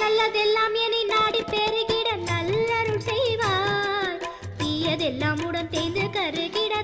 நல்லதெல்லாம் என்னை நாடி பெருகிட நல்லருள் செய்வார். தீயதெல்லாம் உடன் தேர்ந்து கருகிட